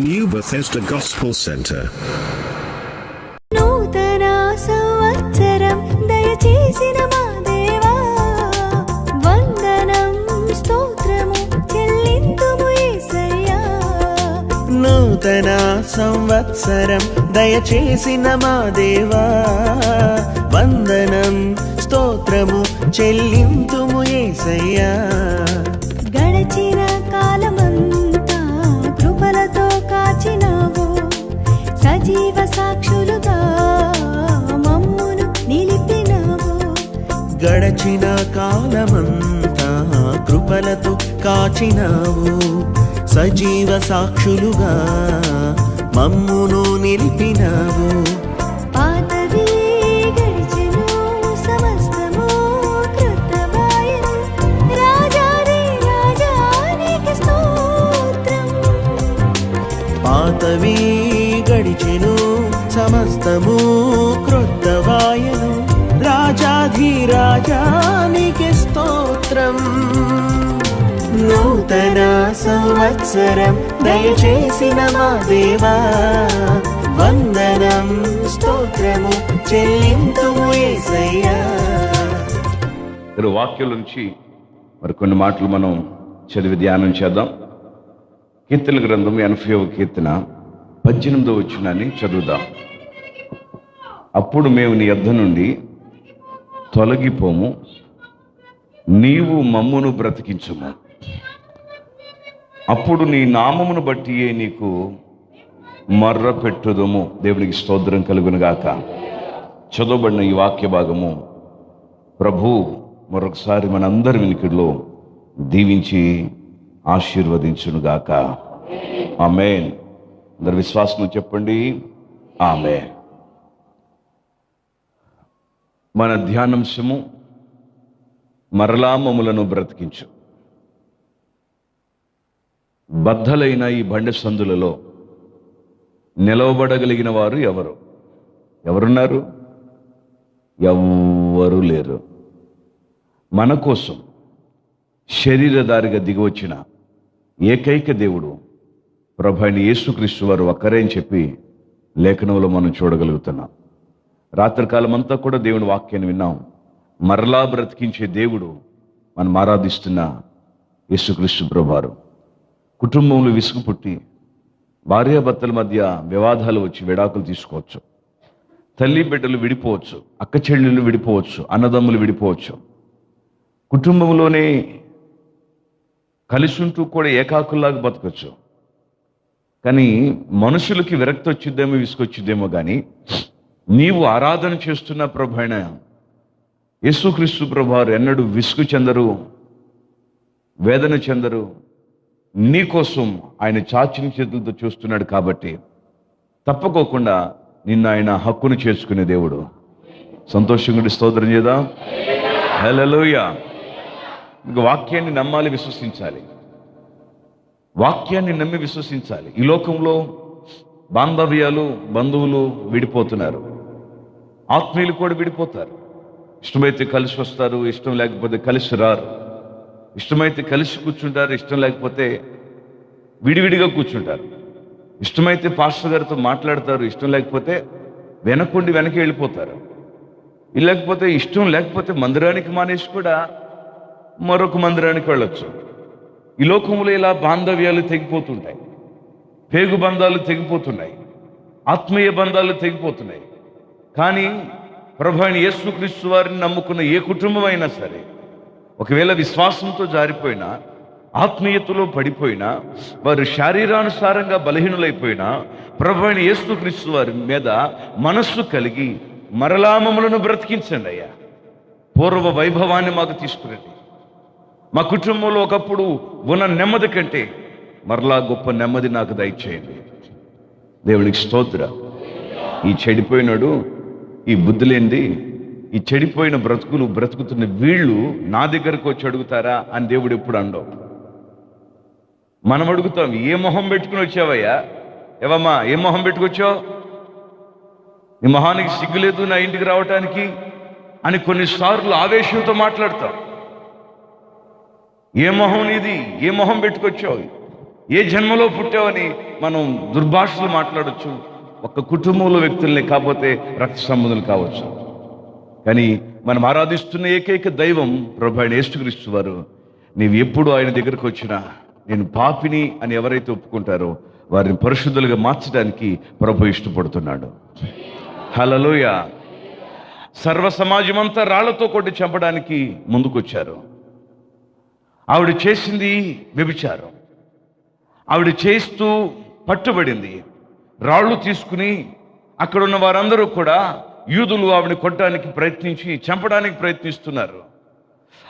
New Bethesda Gospel Center. నూతన సంవత్సరం దయచేసిన మా దేవా వందనం స్తోత్రము చెల్లింతుము యేసయ్యా నూతన సంవత్సరం దయచేసిన మా దేవా వందనం స్తోత్రము చెల్లింతుము ఏసయ్యా గడచిన గడచిన కాలమంతా కృపలతో కాచినావు. సజీవ సాక్షులుగా మమ్మును నిలిపినావు. పాతవి గడిచెను సమస్తము క్రొత్తవాయను రాజాధిరాజానికి స్తోత్రం. నూతన సంవత్సరం దయచేసిన మా దేవా వందనం స్తోత్రము చెల్లింతుము యేసయ్యా వాక్యాల నుంచి మరి కొన్ని మాటలు మనం చదివి ధ్యానం చేద్దాం. కీర్తన గ్రంథం ఎనభై కీర్తన పద్దెనిమిదో వచ్చినాన్ని చదువుదాం. అప్పుడు మేము నీ యొద్ద నుండి తొలగిపోము. నీవు మమ్మును బ్రతికించుము. అప్పుడు నీ నామమును బట్టియే నీకు మర్ర పెట్టుదము. దేవునికి స్తోత్రం కలుగునుగాక. చదవబడిన ఈ వాక్య భాగము ప్రభు మరొకసారి మనందరి వినికిడిలో దీవించి ఆశీర్వదించునుగాక. ఆమెన్. అందరి విశ్వాసం చెప్పండి. ఆమె మన ధ్యానాంశము మరలా మములను బ్రతికించు. బద్దలైన ఈ బండ సందులలో నిలవబడగలిగిన వారు ఎవరు? ఎవరున్నారు? ఎవ్వరూ లేరు. మన కోసం శరీరధారిగా దిగివచ్చిన ఏకైక దేవుడు ప్రభు అయిన యేసుక్రీస్తు వారు ఒక్కరే అని చెప్పి లేఖనంలో మనం చూడగలుగుతున్నాం. రాత్రికాలం అంతా కూడా దేవుని వాక్యాన్ని విన్నాం. మరలా బ్రతికించే దేవుడు మనం ఆరాధిస్తున్న యేసుక్రీస్తు ప్రభువారు. కుటుంబంలో విసుగు పుట్టి భార్యాభర్తల మధ్య వివాదాలు వచ్చి విడాకులు తీసుకోవచ్చు. తల్లి బిడ్డలు విడిపోవచ్చు అక్క చెల్లెళ్ళు విడిపోవచ్చు అన్నదమ్ములు విడిపోవచ్చు. కుటుంబంలోనే కలిసి ఉంటూ కూడా ఏకాకుల్లాగా బతకచ్చు. కానీ మనుషులకి విరక్తి వచ్చిద్దేమో విసుకొచ్చిద్దేమో కానీ నీవు ఆరాధన చేస్తున్న ప్రభైన యేసుక్రీస్తు ప్రభారు ఎన్నడూ విసుగు చెందరు వేదన చెందరు. నీకోసం ఆయన చాచిన చేతులతో చూస్తున్నాడు కాబట్టి తప్పకోకుండా నిన్ను ఆయన హక్కును చేసుకునే దేవుడు. సంతోషంగా స్తోత్రం చేద్దాం. హలోయ ఇంక వాక్యాన్ని నమ్మాలి విశ్వసించాలి. వాక్యాన్ని నమ్మి విశ్వసించాలి. ఈ లోకంలో బాంధవ్యాలు బంధువులు విడిపోతున్నారు. ఆత్మీయులు కూడా విడిపోతారు. ఇష్టమైతే కలిసి వస్తారు ఇష్టం లేకపోతే కలిసి రారు. ఇష్టమైతే కలిసి కూర్చుంటారు ఇష్టం లేకపోతే విడివిడిగా కూర్చుంటారు. ఇష్టమైతే పాస్టర్ గారితో మాట్లాడతారు ఇష్టం లేకపోతే వెనకుండి వెనక్కి వెళ్ళిపోతారు. లేకపోతే ఇష్టం లేకపోతే మందిరానికి మానేసి కూడా మరొక మందిరానికి వెళ్ళొచ్చు. ఈ లోకంలో ఇలా బాంధవ్యాలు తెగిపోతుంటాయి. పేగు బంధాలు తెగిపోతున్నాయి. ఆత్మీయ బంధాలు తెగిపోతున్నాయి. కానీ ప్రభు అయిన యేసుక్రీస్తు వారిని నమ్ముకున్న ఏ కుటుంబం అయినా సరే ఒకవేళ విశ్వాసంతో జారిపోయినా ఆత్మీయతలో పడిపోయినా వారు శారీరానుసారంగా బలహీనులైపోయినా ప్రభు అయిన యేసుక్రీస్తు వారి మీద మనస్సు కలిగి మరలామములను బ్రతికించండి అయ్యా. పూర్వ వైభవాన్ని మాకు తీసుకురండి. మా కుటుంబంలో ఒకప్పుడు ఉన్న నెమ్మది కంటే మరలా గొప్ప నెమ్మది నాకు దయచేయండి. దేవుడికి స్తోత్ర. ఈ చెడిపోయినాడు ఈ బుద్ధి లేనిది ఈ చెడిపోయిన బ్రతుకులు బ్రతుకుతున్న వీళ్ళు నా దగ్గరకు వచ్చి అడుగుతారా అని దేవుడు ఎప్పుడు అండవు మనం అడుగుతాం ఏ మొహం పెట్టుకుని వచ్చావయ్యా? ఏవమ్మా ఏ మొహం పెట్టుకొచ్చావు? నీ మొహానికి సిగ్గులేదు నా ఇంటికి రావటానికి అని కొన్నిసార్లు ఆవేశంతో మాట్లాడతాం. ఏ మొహం నీది? ఏ మొహం పెట్టుకొచ్చావు? ఏ జన్మలో పుట్టావని మనం దుర్భాషలు మాట్లాడొచ్చు. ఒక కుటుంబంలో వ్యక్తుల్ని కాకపోతే రక్త సంబంధులు కావచ్చు. కానీ మనం ఆరాధిస్తున్న ఏకైక దైవం ప్రభు ఆయన యేసుక్రీస్తు వారు నీవు ఎప్పుడు ఆయన దగ్గరకు వచ్చినా నేను పాపిని అని ఎవరైతే ఒప్పుకుంటారో వారిని పరిశుద్ధులుగా మార్చడానికి ప్రభు ఇష్టపడుతున్నాడు. హలలోయ సర్వ సమాజం అంతా రాళ్ళతో కొట్టి చంపడానికి ముందుకొచ్చారు. ఆవిడ చేసింది వ్యభిచారం. ఆవిడ చేస్తూ పట్టుబడింది. రాళ్ళు తీసుకుని అక్కడ ఉన్న వారందరూ కూడా యూదులు ఆవిడ కొట్టడానికి ప్రయత్నించి చంపడానికి ప్రయత్నిస్తున్నారు.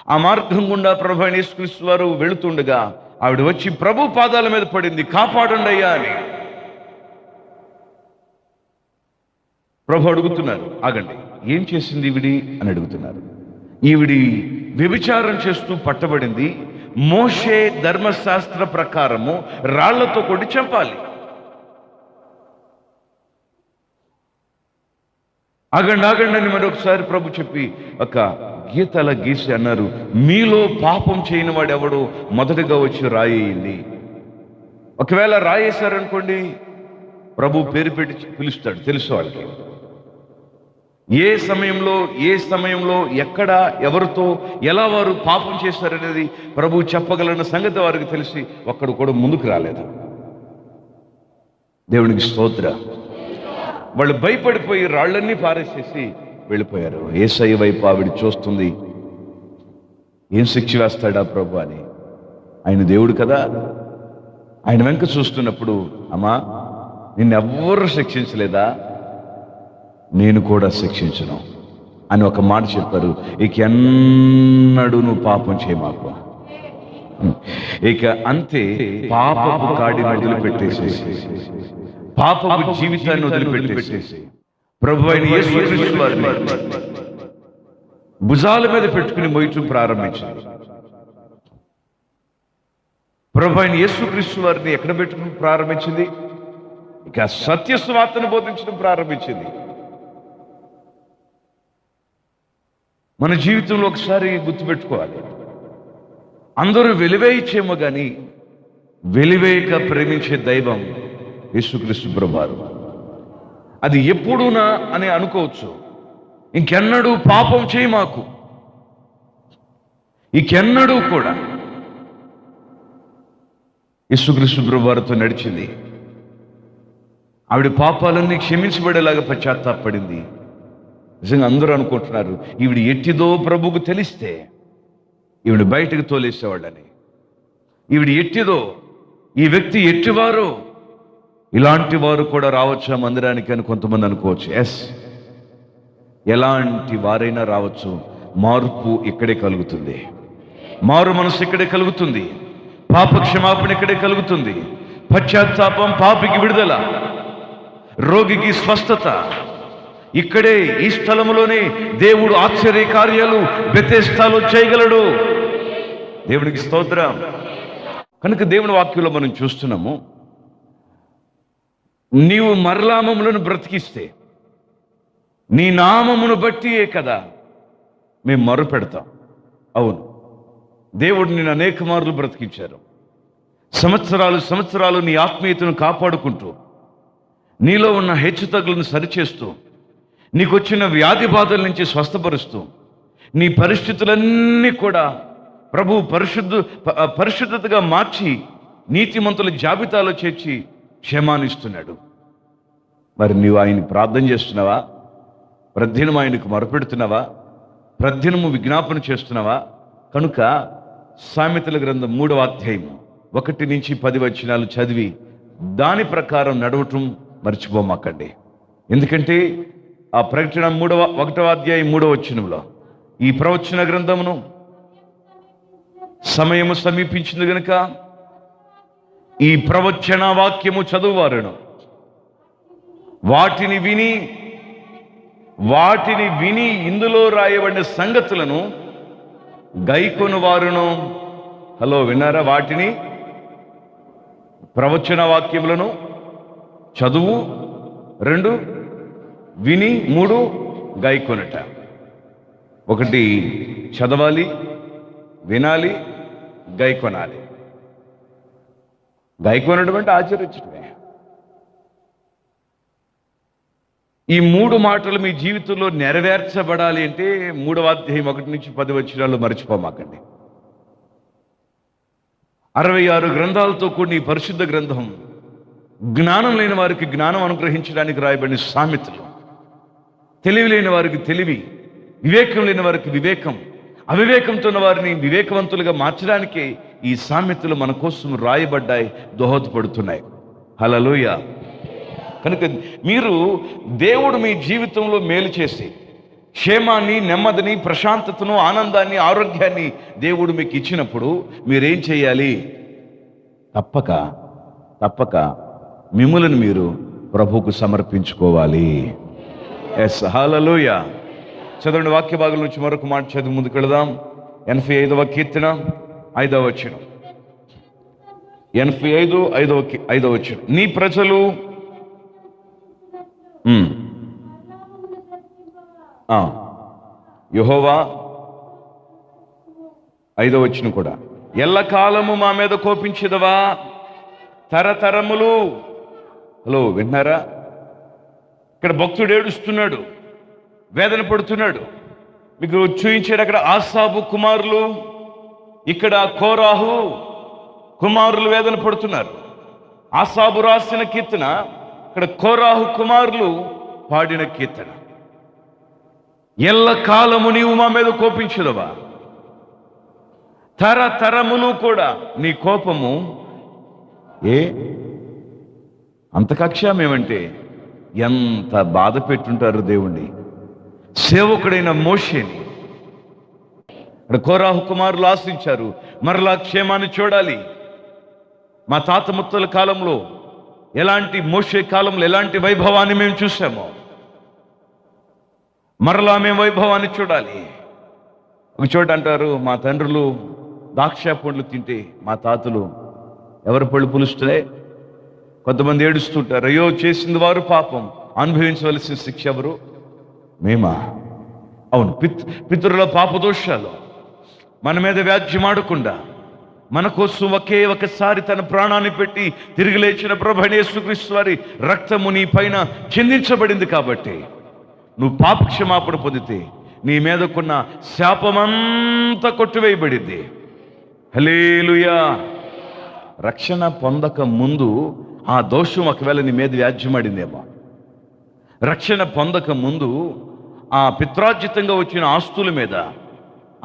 ఆ మార్గం గుండా ప్రభు అయిన యేసుక్రీస్తు వారు వెళుతుండగా ఆవిడ వచ్చి ప్రభు పాదాల మీద పడింది కాపాడండి అయ్యా అని. ప్రభు అడుగుతున్నారు ఆగండి ఏం చేసింది ఈవిడి? అని అడుగుతున్నారు. ఈవిడి వ్యభిచారం చేస్తూ పట్టబడింది. మోషే ధర్మశాస్త్ర ప్రకారము రాళ్ళతో కొట్టి చంపాలి. ఆగండి ఆగండి అని మరొకసారి ప్రభు చెప్పి ఒక గీతల గీసి అన్నారు మీలో పాపం చేయని వాడు ఎవడు మొదటగా వచ్చి రాయేయండి. ఒకవేళ రాయేశారనుకోండి ప్రభు పేరు పెట్టి పిలుస్తాడు తెలుసు వాళ్ళకి. ఏ సమయంలో ఏ సమయంలో ఎక్కడ ఎవరితో ఎలా వారు పాపం చేస్తారనేది ప్రభు చెప్పగలన్న సంగతి వారికి తెలిసి ఒక్కడు కూడా ముందుకు రాలేదు. దేవునికి స్తోత్ర. వాళ్ళు భయపడిపోయి రాళ్ళన్నీ పారేసేసి వెళ్ళిపోయారు. ఏసై వైపు ఆవిడ చూస్తుంది. ఏం శిక్ష వేస్తాడా ప్రభు అని. ఆయన దేవుడు కదా. ఆయన వెంక చూస్తున్నప్పుడు అమ్మా నిన్నెవ్వరు శిక్షించలేదా? నేను కూడా శిక్షించను అని ఒక మాట చెప్పారు. ఇక ఎన్నడూ నువ్వు పాపం చేయమాకు. ఇక అంతే పాపపు కాడిని వదిలిపెట్టేసేసి పాపపు జీవితాన్ని వదిలిపెట్టేసేసి ప్రభు అయిన యేసుక్రీస్తు వారిని భుజాల మీద పెట్టుకుని మొయ్యటం ప్రారంభించింది ప్రభు అయిన యేసుక్రీస్తు వారిని ఎక్కడ పెట్టుకుని ప్రారంభించింది? ఇక సత్య స్వార్తను బోధించడం ప్రారంభించింది. మన జీవితంలో ఒకసారి గుర్తుపెట్టుకోవాలి. అందరూ వెలివేయచ్చేమో కానీ వెలివేయక ప్రేమించే దైవం యేసుక్రీస్తు ప్రభువారు. అది ఎప్పుడునా అని అనుకోవచ్చు. ఇంకెన్నడూ పాపం చేయి మాకు. ఇంకెన్నడూ కూడా. యేసుక్రీస్తు ప్రభువారితో నడిచింది. ఆవిడ పాపాలన్నీ క్షమించబడేలాగా పశ్చాత్తాపడింది. నిజంగా అందరూ అనుకుంటున్నారు ఈవిడ ఎట్టిదో ప్రభుకు తెలిస్తే ఈవిడ బయటకు తోలేసేవాళ్ళని. ఈవిడ ఎట్టిదో ఈ వ్యక్తి ఎట్టివారో ఇలాంటి వారు కూడా రావచ్చా మందిరానికి అని కొంతమంది అనుకోవచ్చు. ఎస్ ఎలాంటి వారైనా రావచ్చు. మార్పు ఇక్కడే కలుగుతుంది. మారు మనసు ఇక్కడే కలుగుతుంది. పాప క్షమాపణ ఇక్కడే కలుగుతుంది. పశ్చాత్తాపం పాపికి విడుదల. రోగికి స్వస్థత. ఇక్కడే ఈ స్థలంలోనే దేవుడు ఆశ్చర్య కార్యాలు బెతేస్తాలో చేయగలడు. దేవునికి స్తోత్రం. కనుక దేవుని వాక్యంలో మనం చూస్తున్నాము. నీవు మరలామములను బ్రతికిస్తే నీ నామమును బట్టియే కదా మేము మరు పెడతాం అవును. దేవుడు నేను అనేక మార్లు బ్రతికించారు. సంవత్సరాలు సంవత్సరాలు నీ ఆత్మీయతను కాపాడుకుంటూ నీలో ఉన్న హెచ్చుతగ్గులను సరిచేస్తూ నీకు వచ్చిన వ్యాధి బాధల నుంచి స్వస్థపరుస్తూ నీ పరిస్థితులన్నీ కూడా ప్రభు పరిశుద్ధ పరిశుద్ధతగా మార్చి నీతిమంతుల జాబితాలో చేర్చి క్షేమాన్నిస్తున్నాడు మరి నీవు ఆయన్ని ప్రార్థన చేస్తున్నావా? ప్రతిదినం ఆయనకు మొరపెడుతున్నావా? ప్రతిదినము విజ్ఞాపన చేస్తున్నావా? కనుక సామెతల గ్రంథం మూడవ అధ్యాయము ఒకటి నుంచి పది వచనాలు చదివి దాని ప్రకారం నడవటం మర్చిపోమాకండి. ఎందుకంటే ఆ ప్రకటన మూడవ ఒకటవ అధ్యాయం మూడవ వచనంలో ఈ ప్రవచన గ్రంథమును సమయము సమీపించింది కనుక ఈ ప్రవచన వాక్యము చదువువారును. వాటిని విని వాటిని విని ఇందులో రాయబడిన సంగతులను గైకొను వారును హలో విన్నారా వాటిని? ప్రవచన వాక్యములను చదువు రెండు విని మూడు గైకొనట. ఒకటి చదవాలి వినాలి గైకొనాలి. గైకోనడం అంటే ఆచరించడమే ఈ మూడు మాటలు మీ జీవితంలో నెరవేర్చబడాలి అంటే మూడవ అధ్యాయం ఒకటి నుంచి పది వచ్చినాలు మర్చిపోమాకండి. అరవై ఆరు గ్రంథాలతో కూడిన ఈ పరిశుద్ధ గ్రంథం జ్ఞానం లేని వారికి జ్ఞానం అనుగ్రహించడానికి రాయబడిన సామెతలు. తెలివి లేని వారికి తెలివి వివేకం లేని వారికి వివేకం అవివేకంతో ఉన్న వారిని వివేకవంతులుగా మార్చడానికి ఈ సామెతలు మన కోసం రాయబడ్డాయి దోహదపడుతున్నాయి. హలలోయ కనుక మీరు దేవుడు మీ జీవితంలో మేలు చేసి క్షేమాన్ని నెమ్మదిని ప్రశాంతతను ఆనందాన్ని ఆరోగ్యాన్ని దేవుడు మీకు ఇచ్చినప్పుడు మీరేం చేయాలి? తప్పక తప్పక మిమ్మల్ని మీరు ప్రభువుకు సమర్పించుకోవాలి. ఎస్ హాలలోయ చదవండి వాక్య భాగం నుంచి మరొక మాట చదివి ముందుకు వెళదాం ఎనభై ఐదవ కీర్తన. ఐదవ వచ్చిన ఎనభై ఐదు ఐదవ ఐదవ వచ్చిన నీ ప్రజలు యుహోవా ఐదవ వచ్చిన కూడా. ఎల్లకాలము మా మీద కోపించదవా? తరతరములు. హలో విన్నారా ఇక్కడ భక్తుడు ఏడుస్తున్నాడు. వేదన పడుతున్నాడు. మీకు చూయించాడు అక్కడ ఆసాబు కుమారులు. ఇక్కడ కోరాహు కుమారులు వేదన పడుతున్నారు. ఆసాబు రాసిన కీర్తన ఇక్కడ కోరాహు కుమారులు పాడిన కీర్తన. ఎల్ల కాలము నీవు మా మీద కోపించదవా? తరతరములు కూడా నీ కోపము ఏ? అంత కక్షామేమంటే ఎంత బాధ పెట్టుంటారు దేవుణ్ణి. సేవకుడైన మోషేని అక్కడ కోరాహు కుమారులు ఆశించారు మరలా క్షేమాన్ని చూడాలి. మా తాత ముత్తల కాలంలో ఎలాంటి మోషే కాలంలో ఎలాంటి వైభవాన్ని మేము చూసామో మరలా మేము వైభవాన్ని చూడాలి. ఒక చోట అంటారు మా తండ్రులు ద్రాక్ష పండ్లు తింటే మా తాతలు ఎవరి పళ్ళు పులుస్తే కొంతమంది ఏడుస్తుంటారు అయ్యో చేసింది వారు పాపం అనుభవించవలసిన శిక్ష ఎవరు? మేమా? అవును పిత్ పితరుల పాపదోషాలు. మన మీద వ్యాజ్యమాడకుండా మన కోసం ఒకే ఒకసారి తన ప్రాణాన్ని పెట్టి తిరిగి లేచిన ప్రభణేశ్వరిస్తు వారి రక్తము నీ పైన చిందించబడింది కాబట్టి నువ్వు పాపక్షమాపణ పొందితే నీ మీదకున్న శాపమంతా కొట్టివేయబడింది. హలేలుయా రక్షణ పొందక ముందు ఆ దోషం ఒకవేళ నీ మీద వ్యాజ్యమాడిందేమో రక్షణ పొందక ముందు ఆ పిత్రార్జితంగా వచ్చిన ఆస్తుల మీద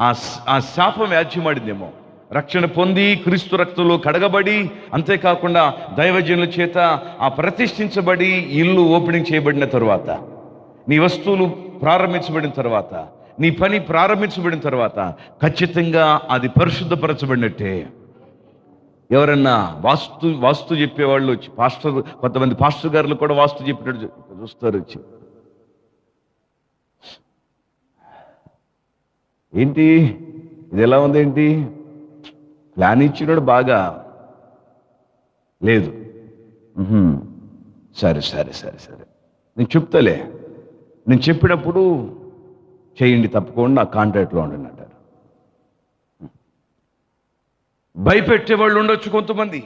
ఆ ఆ శాపం వ్యాజ్యమాడిందేమో రక్షణ పొంది క్రీస్తు రక్తంలో కడగబడి అంతేకాకుండా దైవజనుల చేత ఆ ప్రతిష్ఠించబడి ఇల్లు ఓపెనింగ్ చేయబడిన తరువాత నీ వస్తువులు ప్రారంభించబడిన తర్వాత నీ పని ప్రారంభించబడిన తర్వాత ఖచ్చితంగా అది పరిశుద్ధపరచబడినట్టే. ఎవరన్నా వాస్తు వాస్తు చెప్పేవాళ్ళు వచ్చి పాస్టర్ కొంతమంది పాస్టర్ గారులు కూడా వాస్తు చెప్పినట్టు చూస్తారు. వచ్చి ఏంటి? ఇది ఎలా ఉంది ఏంటి? ప్లాన్ ఇచ్చినాడు బాగా. లేదు. సరే సరే సరే సరే. నేను చెప్తాలే. నేను చెప్పినప్పుడు చేయండి తప్పకుండా నా కాంటాక్ట్లో ఉండండి అంటారు. భయపెట్టే వాళ్ళు ఉండొచ్చు కొంతమంది.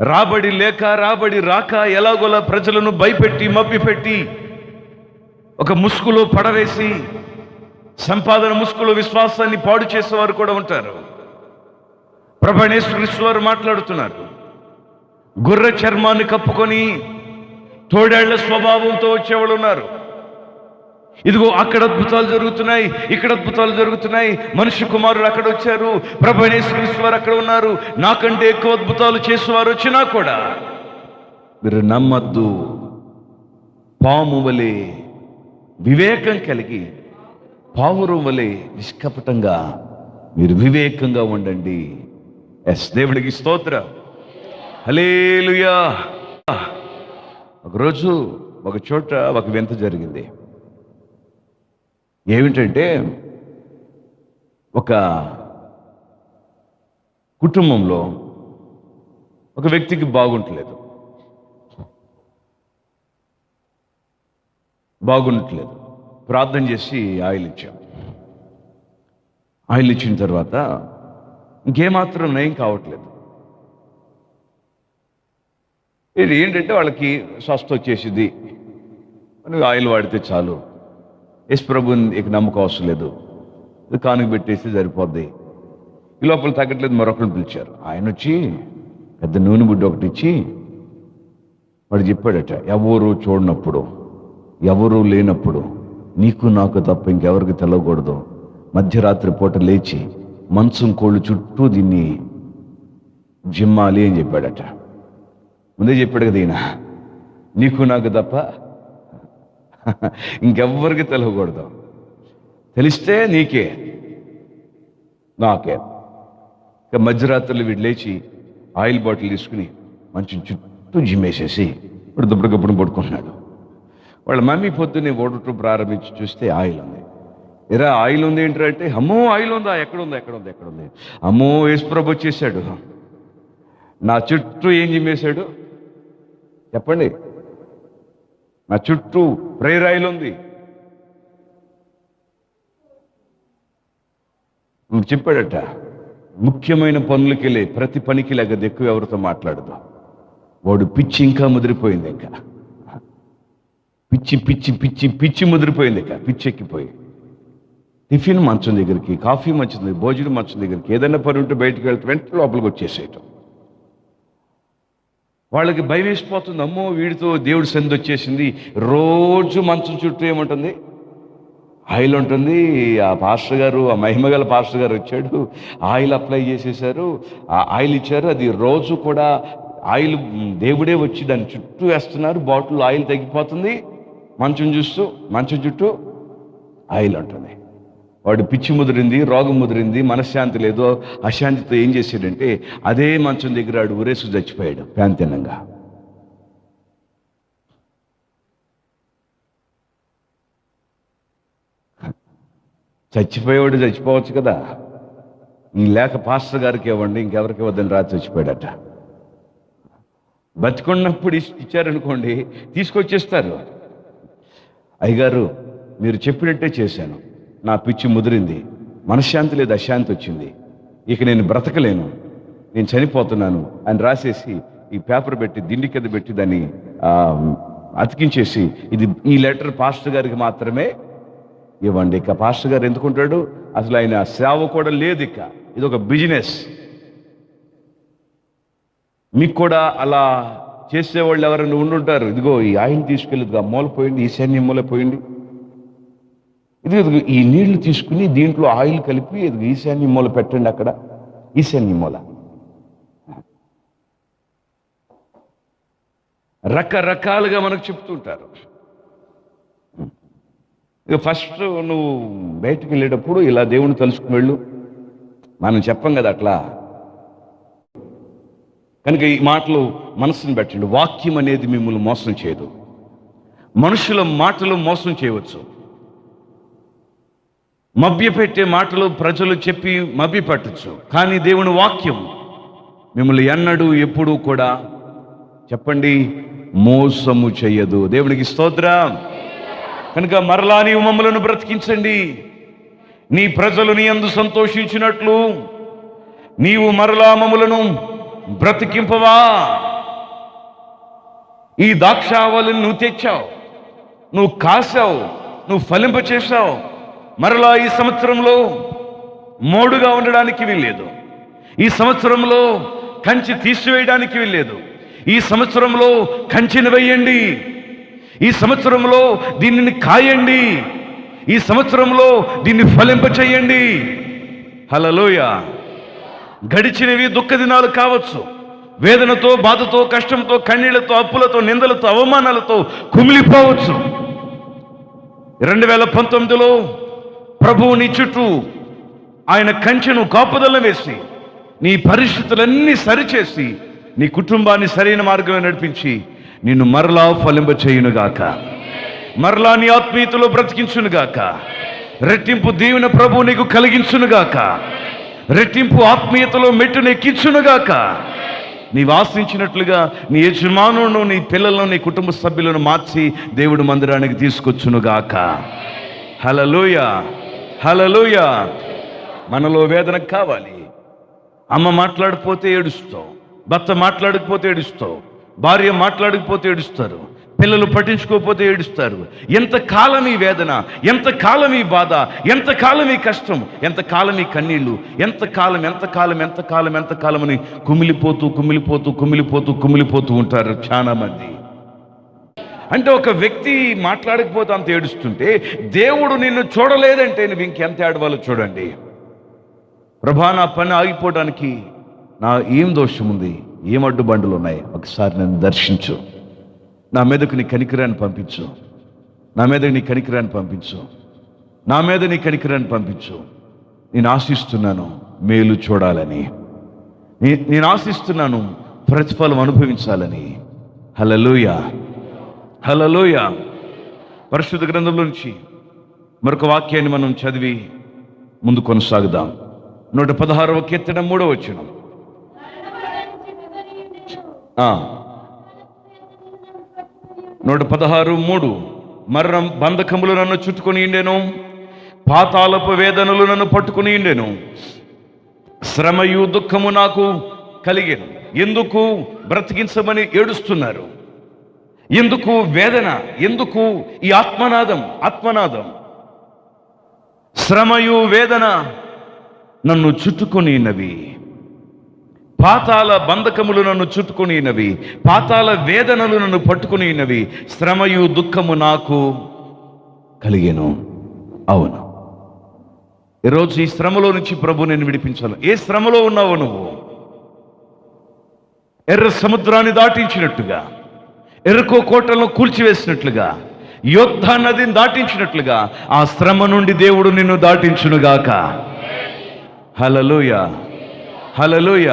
రాబడి లేక రాబడి రాక ఎలాగోలా ప్రజలను భయపెట్టి మభ్యపెట్టి ఒక ముసుగులో పడవేసి సంపాదన ముసుగులో విశ్వాసాన్ని పాడు చేసేవారు కూడా ఉంటారు. ప్రభణేశ్వరిస్తు వారు మాట్లాడుతున్నారు. గుర్ర చర్మాన్ని కప్పుకొని తోడేళ్ళ స్వభావంతో వచ్చేవాళ్ళు ఉన్నారు. ఇదిగో అక్కడ అద్భుతాలు జరుగుతున్నాయి ఇక్కడ అద్భుతాలు జరుగుతున్నాయి మనిషి కుమారుడు అక్కడ వచ్చారు ప్రభనేశ్వరీశ్వరు వారు అక్కడ ఉన్నారు. నాకంటే ఎక్కువ అద్భుతాలు చేసేవారు వచ్చినా కూడా మీరు నమ్మద్దు. పాము వలె వివేకం కలిగి పావురం వలె నిష్కపటంగా మీరు వివేకంగా ఉండండి. ఎస్ దేవుడికి స్తోత్ర. హలేలుయా ఒకరోజు ఒక చోట ఒక వింత జరిగింది. ఏమిటంటే ఒక కుటుంబంలో ఒక వ్యక్తికి బాగుంటలేదు. బాగుండట్లేదు ప్రార్థన చేసి ఆయిల్ ఇచ్చాం. ఆయిల్ ఇచ్చిన తర్వాత ఇంకేమాత్రం నయం కావట్లేదు. ఇది ఏంటంటే వాళ్ళకి స్వస్థ వచ్చేసింది. మనం ఆయిల్ వాడితే చాలు. యశ్ ప్రభుని ఇక నమ్మకం అవసరం లేదు. కానుక పెట్టేసి సరిపోద్ది. ఈ లోపల తగ్గట్లేదు మరొకరిని పిలిచారు. ఆయన వచ్చి పెద్ద నూనె బుడ్డ ఒకటి ఇచ్చి వాడు చెప్పాడట ఎవరు చూడనప్పుడు ఎవరు లేనప్పుడు నీకు నాకు తప్ప ఇంకెవరికి తెలవకూడదు. మధ్యరాత్రి పూట లేచి మంచం కోళ్ళు చుట్టూ దీన్ని జిమ్మాలి అని చెప్పాడట. ముందే చెప్పాడు కదా ఈయన. నీకు నాకు తప్ప ఇంకెవ్వరికి తెలవకూడదు. తెలిస్తే నీకే. నాకే. ఇక మధ్యరాత్రులు వీడు లేచి ఆయిల్ బాటిల్ తీసుకుని మంచి చుట్టూ జిమ్మేసేసి ఇప్పుడు దుబ్బడికప్పుడు పడుకుంటున్నాడు. వాళ్ళ మమ్మీ పొద్దున్నే ఓడటం ప్రారంభించి చూస్తే ఆయిల్ ఉంది. ఎరా ఆయిల్ ఉంది ఏంటంటే అమ్మో ఆయిల్ ఉందా? ఎక్కడ ఉంది ఎక్కడుంది? ఎక్కడ ఉంది అమ్మో యేసుప్రభు వచ్చేసాడు. నా చుట్టూ ఏం చిమ్మేశాడు చెప్పండి. నా చుట్టూ ప్రేయర్ ఆయిల్ ఉంది. నువ్వు చెప్పాడట ముఖ్యమైన పనులకి వెళ్ళి ప్రతి పనికి లేక ఎక్కువ ఎవరితో మాట్లాడదు. వాడు పిచ్చి ఇంకా ముదిరిపోయింది ఇంకా. పిచ్చి పిచ్చి పిచ్చి పిచ్చి ముదిరిపోయింది ఇక. పిచ్చి ఎక్కిపోయి. టిఫిన్ మంచం దగ్గరికి కాఫీ మంచం దగ్గర భోజనం మంచం దగ్గరికి ఏదైనా పని ఉంటే బయటికి వెళ్తే వెంటనే లోపలికి వచ్చేసేయటం. వాళ్ళకి భయం వేసిపోతుంది. అమ్మో వీడితో దేవుడు సంధి వచ్చేసింది. రోజు మంచం చుట్టూ ఏముంటుంది? ఆయిల్ ఉంటుంది. ఆ పాస్టర్ గారు ఆ మహిమగల పాస్టర్ గారు వచ్చాడు. ఆయిల్ అప్లై చేసేసారు ఆ ఆయిల్ ఇచ్చారు. అది రోజు కూడా ఆయిల్ దేవుడే వచ్చి దాని చుట్టూ వేస్తున్నారు. బాటిల్ ఆయిల్ తగ్గిపోతుంది. మంచం చూస్తూ మంచం చుట్టూ ఆయిల్ ఉంటుంది వాడు పిచ్చి ముదిరింది రోగం ముదిరింది మనశ్శాంతి లేదు. అశాంతితో ఏం చేశాడంటే అదే మంచం దగ్గర వాడు ఊరేసు చచ్చిపోయాడు ప్రాంతీనంగా చచ్చిపోయేవాడు చచ్చిపోవచ్చు కదా. లేక పాస్టర్ గారికి ఇవ్వండి ఇంకెవరికి ఇవ్వద్దని రాత్రి చచ్చిపోయాడట. బతికున్నప్పుడు ఇస్- ఇచ్చారనుకోండి తీసుకొచ్చేస్తారు. అయ్యగారు మీరు చెప్పినట్టే చేశాను. నా పిచ్చి ముదిరింది. మనశ్శాంతి లేదు అశాంతి వచ్చింది. ఇక నేను బ్రతకలేను. నేను చనిపోతున్నాను అని రాసేసి ఈ పేపర్ పెట్టి దిండి కింద పెట్టి దాన్ని అతికించేసి ఇది ఈ లెటర్ పాస్టర్ గారికి మాత్రమే ఇవ్వండి. ఇక పాస్టర్ గారు ఎందుకుంటాడు అసలు ఆయన సేవ కూడా లేదు ఇక. ఇది ఒక బిజినెస్. మీకు కూడా అలా చేసేవాళ్ళు ఎవరైనా ఉండుంటారు. ఇదిగో ఈ ఆయిల్ తీసుకెళ్ళదు ఆ మూల పోయింది ఈ సైన్యం మూల పోయింది. ఇది ఇదిగో ఈ నీళ్ళు తీసుకుని దీంట్లో ఆయిల్ కలిపి ఇదిగో ఈశాన్య మూల పెట్టండి అక్కడ. ఈశాన్య మూల. రకరకాలుగా మనకు చెప్తుంటారు. ఇక ఫస్ట్ నువ్వు బయటకు వెళ్ళేటప్పుడు ఇలా దేవుని తలుసుకుని వెళ్ళు. మనం చెప్పం కదా అట్లా. కనుక ఈ మాటలు మనసుని పెట్టండి వాక్యం అనేది మిమ్మల్ని మోసం చేయదు. మనుషుల మాటలు మోసం చేయవచ్చు. మభ్యపెట్టే మాటలు ప్రజలు చెప్పి మభ్యపెట్టచ్చు. కానీ దేవుని వాక్యం మిమ్మల్ని ఎన్నడూ ఎప్పుడూ కూడా చెప్పండి మోసము చేయదు. దేవునికి స్తోత్ర. కనుక మరలా నీవు మమ్మలను బ్రతికించండి. నీ ప్రజలు నీ అందు సంతోషించినట్లు నీవు మరలా మమ్మలను బ్రతికింపవా? ఈ దాక్షావళిని నువ్వు తెచ్చావు నువ్వు కాసావు నువ్వు ఫలింప చేశావు. మరలా ఈ సంవత్సరంలో మోడుగా ఉండడానికి వీల్లేదు. ఈ సంవత్సరంలో కంచి తీసివేయడానికి వీల్లేదు. ఈ సంవత్సరంలో కంచిని వేయండి. ఈ సంవత్సరంలో దీనిని కాయండి. ఈ సంవత్సరంలో దీన్ని ఫలింప చేయండి. హలలోయ గడిచినవి దుఃఖ దినాలు కావచ్చు. వేదనతో బాధతో కష్టంతో కన్నీళ్ళతో అప్పులతో నిందలతో అవమానాలతో కుమిలిపోవచ్చు. రెండు వేల పంతొమ్మిదిలో ప్రభువు నీ చుట్టూ ఆయన కంచెను కాపుదల వేసి నీ పరిస్థితులన్నీ సరిచేసి నీ కుటుంబాన్ని సరైన మార్గంలో నడిపించి నిన్ను మరలా ఫలింప చేయునుగాక. మరలా నీ ఆత్మీయతలో బ్రతికించునుగాక. రెట్టింపు దీవెన ప్రభు నీకు కలిగించునుగాక. రెట్టింపు ఆత్మీయతలో మెట్టును ఎక్కించునుగాక. నీవు ఆశించినట్లుగా నీ యజమానులను నీ పిల్లలను నీ కుటుంబ సభ్యులను మార్చి దేవుడు మందిరానికి తీసుకొచ్చునుగాక. హలలోయ హలలోయ మనలో వేదన కావాలి. అమ్మ మాట్లాడిపోతే ఏడుస్తావు భర్త మాట్లాడకపోతే ఏడుస్తావు భార్య మాట్లాడకపోతే ఏడుస్తారు. పిల్లలు పట్టించుకోకపోతే ఏడుస్తారు. ఎంతకాలం ఈ వేదన? ఎంతకాలం ఈ బాధ? ఎంతకాలం ఈ కష్టం? ఎంతకాలం ఈ కన్నీళ్ళు? ఎంతకాలం ఎంతకాలం ఎంతకాలం ఎంతకాలం అని కుమిలిపోతూ కుమిలిపోతూ కుమిలిపోతూ కుమిలిపోతూ ఉంటారు చాలా మంది. అంటే ఒక వ్యక్తి మాట్లాడకపోతే అంత ఏడుస్తుంటే దేవుడు నిన్ను చూడలేదంటే నువ్వు ఇంకెంత ఏడవాలో చూడండి. ప్రభా నా పని ఆగిపోవడానికి నా ఏం దోషం ఉంది? ఏం అడ్డుబండులు ఉన్నాయి? ఒకసారి నన్ను దర్శించు. నా మీదకు నీ కనికరాన్ని పంపించు. నా మీద నీ కనికరాన్ని పంపించు. నా మీద నీ కనికరాన్ని పంపించు. నేను ఆశిస్తున్నాను మేలు చూడాలని. నేను ఆశిస్తున్నాను ప్రతిఫలం అనుభవించాలని. హలలోయ హలలోయ పరిశుద్ధ గ్రంథంలో నుంచి మరొక వాక్యాన్ని మనం చదివి ముందు కొనసాగుదాం. నూట పదహారవ కీర్తన మూడవ వచ్చిన నూట పదహారు మూడు. మరణం బంధకములు నన్ను చుట్టుకొని ఉండెను. పాతాలపు వేదనలు నన్ను పట్టుకుని ఉండెను. శ్రమయు దుఃఖము నాకు కలిగేను. ఎందుకు బ్రతికించమని ఏడుస్తున్నారు? ఎందుకు వేదన? ఎందుకు ఈ ఆత్మనాదం? ఆత్మనాదం. శ్రమయు వేదన నన్ను చుట్టుకొనినవి పాతాల బంధకములు నన్ను చుట్టుకునినవి పాతాల వేదనలు నన్ను పట్టుకునినవి శ్రమయు దుఃఖము నాకు కలిగేను. అవును. ఈరోజు ఈ శ్రమలో నుంచి ప్రభు నేను విడిపించాను ఏ శ్రమలో ఉన్నావు నువ్వు? ఎర్ర సముద్రాన్ని దాటించినట్టుగా ఎర్రకో కోటలను కూల్చివేసినట్లుగా యోద్ధ నదిని దాటించినట్లుగా ఆ శ్రమ నుండి దేవుడు నిన్ను దాటించునుగాక. హలలోయ హలలోయ